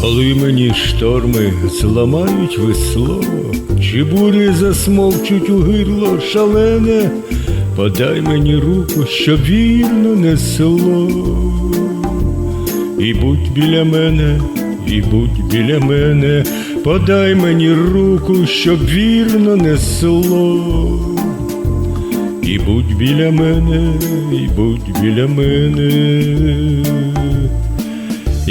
Коли мені шторми зламають весло, чи бурі засмовчуть у гирло шалене, подай мені руку, щоб вірно несло. І будь біля мене, і будь біля мене, подай мені руку, щоб вірно несло. І будь біля мене, і будь біля мене.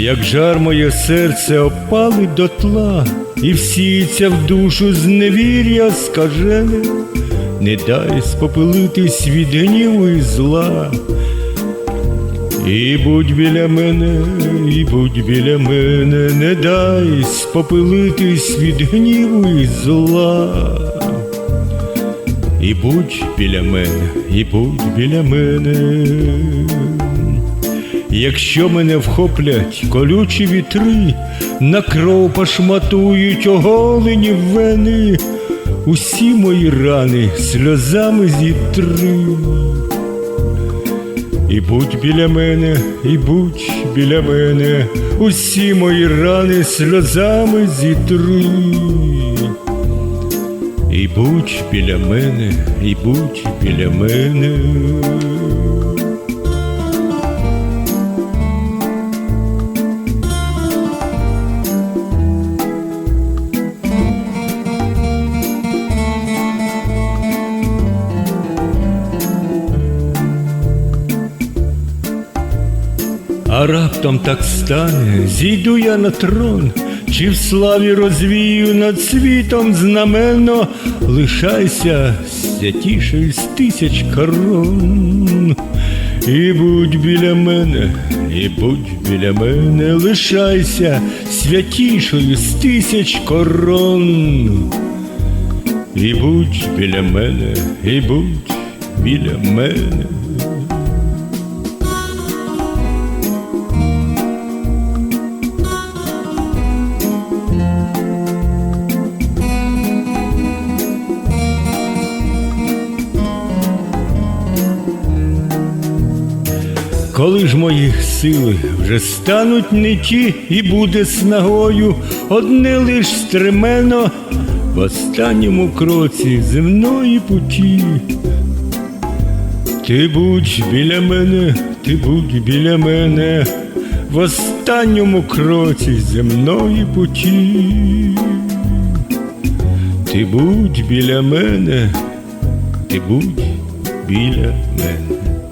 Як жар моє серце опалить дотла, і всіється в душу зневір'я скажене, не дай спопилитись від гніву і зла. І будь біля мене, і будь біля мене, не дай спопилитись від гніву і зла. І будь біля мене, і будь біля мене. Якщо мене вхоплять колючі вітри, на кров пошматують оголені вени, усі мої рани сльозами зітри. І будь біля мене, і будь біля мене, усі мої рани сльозами зітри. І будь біля мене, і будь біля мене. А раптом так стане, зійду я на трон, чи в славі розвію над світом знаменно, лишайся святішою з тисяч корон. І будь біля мене, і будь біля мене, лишайся святішою з тисяч корон. І будь біля мене, і будь біля мене. Коли ж мої сили вже стануть не ті, і буде снагою одне лиш стремено в останньому кроці земної путі. Ти будь біля мене, ти будь біля мене, в останньому кроці земної путі. Ти будь біля мене, ти будь біля мене.